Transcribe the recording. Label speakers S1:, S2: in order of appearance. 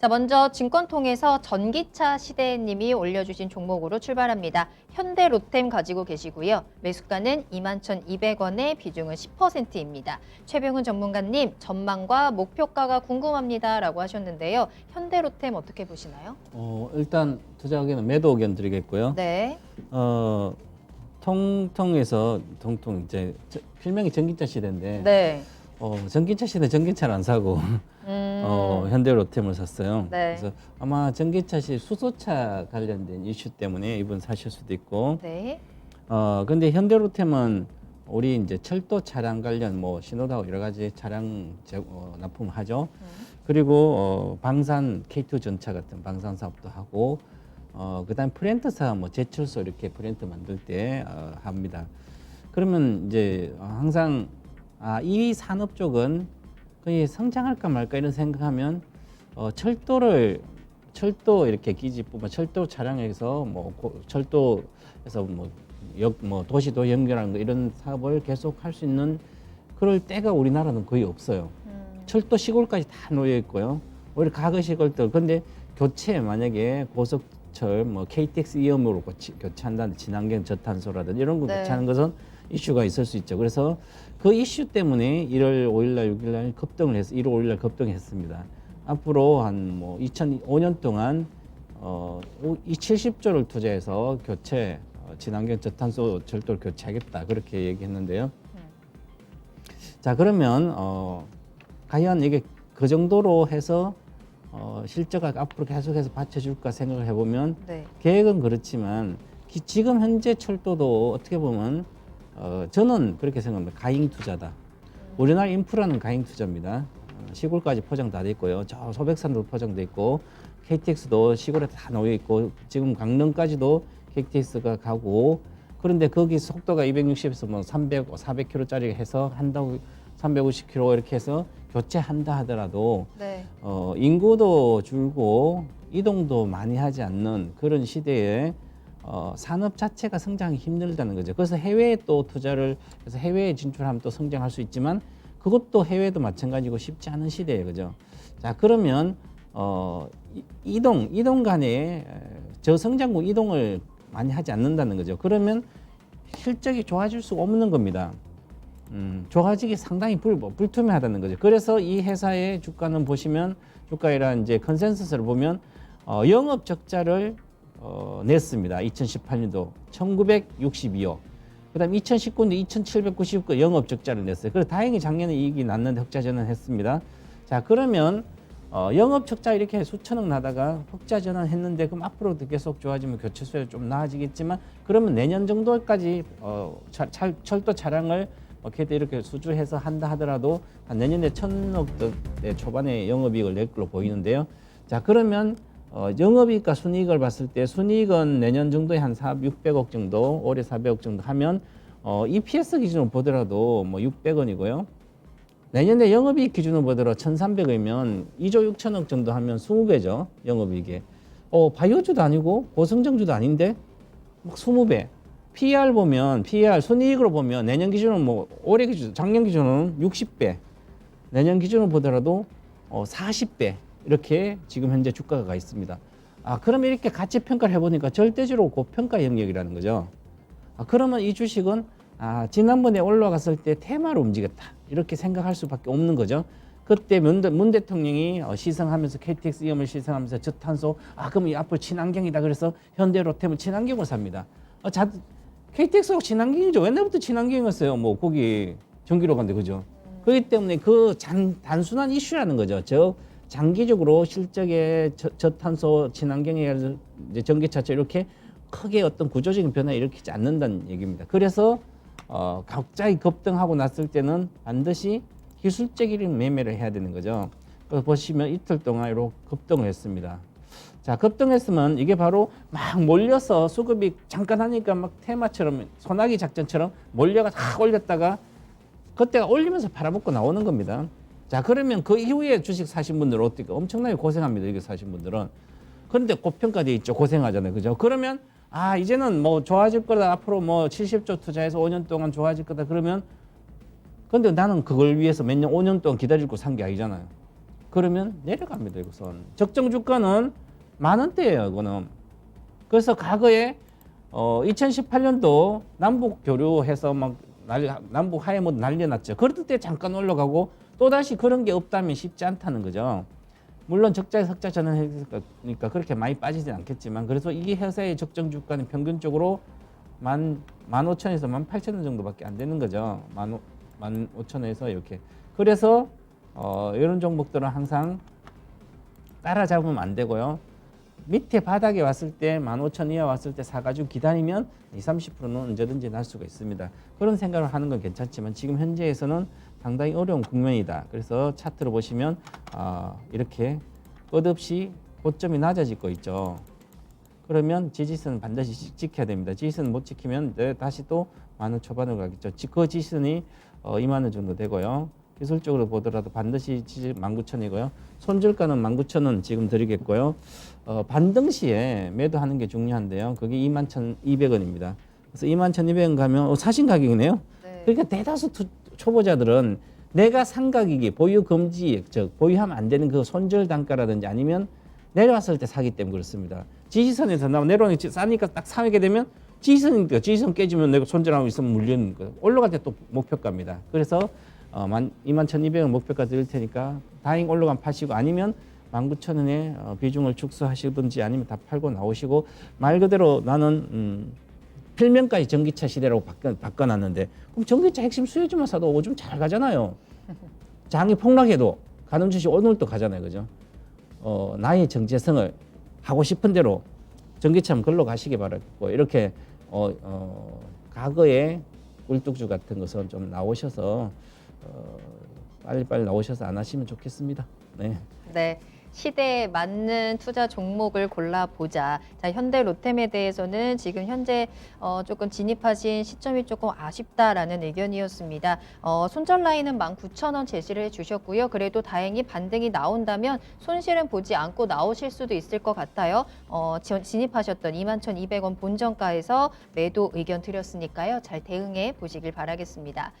S1: 자, 먼저 증권통에서 전기차 시대님이 올려주신 종목으로 출발합니다. 현대 로템 가지고 계시고요. 매수가는 21,200원에 비중은 10%입니다. 최병훈 전문가님, 전망과 목표가가 궁금합니다 라고 하셨는데요. 현대 로템 어떻게 보시나요?
S2: 어, 일단 투자 의견은 매도 의견 드리겠고요.
S1: 네.
S2: 어, 통통에서 통통 이제 저- 필명이 전기차 시대인데
S1: 네.
S2: 어, 전기차 시대 전기차를 안 사고
S1: 음.
S2: 어, 현대 로템을 샀어요.
S1: 네.
S2: 그래서 아마 전기차 시 수소차 관련된 이슈 때문에 이번 사실 수도 있고
S1: 네.
S2: 어 근데 현대 로템은 우리 이제 철도 차량 관련 뭐 신호등 여러 가지 차량 제, 어, 납품을 하죠.
S1: 음.
S2: 그리고 어, 방산 K2 전차 같은 방산 사업도 하고 어 그다음 프렌트사 뭐 제철소 이렇게 프렌트 만들 때 어, 합니다. 그러면 이제 어, 항상 아 이 산업 쪽은 거의 성장할까 말까 이런 생각하면 어, 철도를 철도 이렇게 기지 뿐만 철도 차량에서 뭐 고- 철도에서 뭐 역 뭐 도시도 연결하는 거 이런 사업을 계속 할 수 있는 그럴 때가 우리나라는 거의 없어요.
S1: 음.
S2: 철도 시골까지 다 놓여 있고요. 오히려 과거 시골들 근데 교체 만약에 고속철 뭐 KTX 이음으로 교체한다는 친환경 저탄소라든지 이런 거
S1: 네.
S2: 교체하는 것은 이슈가 있을 수 있죠. 그래서 그 이슈 때문에 1월 5일 날 6일 날 급등을 해서 1월 5일 날 급등했습니다. 앞으로 한 뭐 2005년 동안 어, 이 70조를 투자해서 교체 어, 친환경 저탄소 철도를 교체하겠다 그렇게 얘기했는데요. 자 그러면 어, 과연 이게 그 정도로 해서 어, 실적을 앞으로 계속해서 받쳐줄까 생각을 해보면
S1: 네.
S2: 계획은 그렇지만 기- 지금 현재 철도도 어떻게 보면 어, 저는 그렇게 생각합니다. 가잉 투자다. 우리나라 인프라는 가잉 투자입니다. 어, 시골까지 포장 다 돼 있고요. 저 소백산도 포장돼 있고 KTX도 시골에 다 놓여 있고 지금 강릉까지도 KTX가 가고 그런데 거기 속도가 260에서 뭐 300, 400km짜리 해서 한다고 350km 이렇게 해서 교체한다 하더라도
S1: 네.
S2: 어, 인구도 줄고 이동도 많이 하지 않는 그런 시대에 어, 산업 자체가 성장이 힘들다는 거죠. 그래서 해외에 또 투자를 해서 해외에 진출하면 또 성장할 수 있지만 그것도 해외도 마찬가지고 쉽지 않은 시대예요. 그죠? 자, 그러면 어, 이- 이동, 이동 간에 에, 저성장국 이동을 많이 하지 않는다는 거죠. 그러면 실적이 좋아질 수 없는 겁니다. 음, 좋아지기 상당히 불, 뭐, 불투명하다는 거죠. 그래서 이 회사의 주가는 보시면 주가이란 이제 컨센서스를 보면 어, 영업 적자를 어, 냈습니다. 2018년도 1962억. 그다음 2019년도 2,799 영업 적자를 냈어요. 그래서 다행히 작년에 이익이 났는데 흑자 전환했습니다. 자 그러면 어, 영업 적자 이렇게 수천억 나다가 흑자 전환했는데 그럼 앞으로도 계속 좋아지면 교체 수요 좀 나아지겠지만 그러면 내년 정도까지 어, 차, 차, 철도 차량을 어떻게 이렇게 수주해서 한다 하더라도 한 내년에 천억 대 초반에 영업이익을 낼 걸로 보이는데요. 자 그러면 어, 영업이익과 순이익을 봤을 때 순이익은 내년 정도에 한 4, 600억 정도, 올해 400억 정도 하면 어, EPS 기준으로 보더라도 뭐 600원이고요. 내년에 영업이익 기준으로 보더라도 1,300원이면 2조 6천억 정도 하면 20배죠. 영업이익에. 어, 바이오주도 아니고 고성장주도 아닌데 막 20배. PER 보면 PER 순이익으로 보면 내년 기준은 뭐 올해 기준, 작년 기준은 60배. 내년 기준으로 보더라도 어, 40배 이렇게 지금 현재 주가가 가 있습니다. 아 그러면 이렇게 가치 평가를 해보니까 절대적으로 고평가 영역이라는 거죠. 아, 그러면 이 주식은 아, 지난번에 올라갔을 때 테마로 움직였다 이렇게 생각할 수밖에 없는 거죠. 그때 문, 대- 문 대통령이 어, 시승하면서 KTX 이음을 시승하면서 저탄소 아 그럼 이 앞으로 친환경이다 그래서 현대로템은 친환경을 삽니다. 어, 자, KTX가 친환경이죠. 옛날부터 친환경이었어요. 뭐 거기 전기로 간데 그죠. 그렇기 때문에 그 단, 단순한 이슈라는 거죠. 즉 장기적으로 실적의 저, 저탄소 친환경에 이제 전기차처 이렇게 크게 어떤 구조적인 변화 일으키지 않는다는 얘기입니다. 그래서 어, 갑자기 급등하고 났을 때는 반드시 기술적인 매매를 해야 되는 거죠. 그래서 보시면 이틀 동안 이렇게 급등을 했습니다. 자, 급등했으면 이게 바로 막 몰려서 수급이 잠깐 하니까 막 테마처럼 소나기 작전처럼 몰려가 다 올렸다가 그때가 올리면서 팔아먹고 나오는 겁니다. 자, 그러면 그 이후에 주식 사신 분들은 어떻게 엄청나게 고생합니다. 이거 사신 분들은. 그런데 고평가돼 있죠. 고생하잖아요. 그죠? 그러면 아, 이제는 뭐 좋아질 거다. 앞으로 뭐 70조 투자해서 5년 동안 좋아질 거다. 그러면 근데 나는 그걸 위해서 몇 년, 5년 동안 기다리고 산 게 아니잖아요. 그러면 내려갑니다. 이것은 적정 주가는 만 원대예요. 이거는 그래서 과거에 어 2018년도 남북 교류해서 막 난리, 남북 하에 뭐 난리 났죠. 그럴 때 잠깐 올라가고 또 다시 그런 게 없다면 쉽지 않다는 거죠. 물론 적자에 적자 전환했으니까 그렇게 많이 빠지진 않겠지만 그래서 이 회사의 적정 주가는 평균적으로 만, 만 오천 에서 만 팔천 원 정도밖에 안 되는 거죠. 만, 오- 만 오천 에서 이렇게. 그래서 어, 이런 종목들은 항상 따라잡으면 안 되고요. 밑에 바닥에 왔을 때15,000 이하 왔을 때 사가지고 기다리면 20, 30%는 언제든지 날 수가 있습니다. 그런 생각을 하는 건 괜찮지만 지금 현재에서는 상당히 어려운 국면이다. 그래서 차트로 보시면 아, 이렇게 끝없이 고점이 낮아지고 있죠. 그러면 지지선은 반드시 지- 지켜야 됩니다. 지지선 못 지키면 네, 다시 또 만원 초반으로 가겠죠. 지- 그 지지선이 어, 2만 원 정도 되고요. 기술적으로 보더라도 반드시 지지 19,000이고요. 손절가는 19,000원 지금 드리겠고요. 어, 반등 시에 매도하는 게 중요한데요. 그게 21,200원입니다. 그래서 21,200원 가면 어, 사신 가격이네요.
S1: 네.
S2: 그러니까 대다수 투- 초보자들은 내가 산 가격이 보유 금지, 즉 보유하면 안 되는 그 손절 단가라든지 아니면 내려왔을 때 사기 때문에 그렇습니다. 지지선에서 나 내려오는 게 싸니까 딱 사게 되면 지지선이니까 지지선 깨지면 내가 손절하고 있으면 물리는 거. 올라갈 때 또 목표가입니다. 그래서 어, 만 21,200원 목표가 드릴 테니까 다행 올라가면 파시고 아니면 19,000원에 어, 비중을 축소하시든지 아니면 다 팔고 나오시고 말 그대로 나는 음, 필명까지 전기차 시대라고 바꿔, 바꿔놨는데 그럼 전기차 핵심 수요주만 사도 오줌 잘 가잖아요. 장이 폭락해도 가는 주식 오늘도 가잖아요, 그죠? 어, 나의 정체성을 하고 싶은 대로 전기차만 걸로 가시기 바라겠고 이렇게 어, 어, 과거에 꿀뚝주 같은 것은 좀 나오셔서 어, 빨리빨리 나오셔서 안 하시면 좋겠습니다. 네.
S1: 네. 시대에 맞는 투자 종목을 골라보자. 자, 현대 로템에 대해서는 지금 현재 어, 조금 진입하신 시점이 조금 아쉽다라는 의견이었습니다. 어, 손절 라인은 19,000원 제시를 해주셨고요. 그래도 다행히 반등이 나온다면 손실은 보지 않고 나오실 수도 있을 것 같아요. 어, 지- 진입하셨던 21,200원 본정가에서 매도 의견 드렸으니까요. 잘 대응해 보시길 바라겠습니다.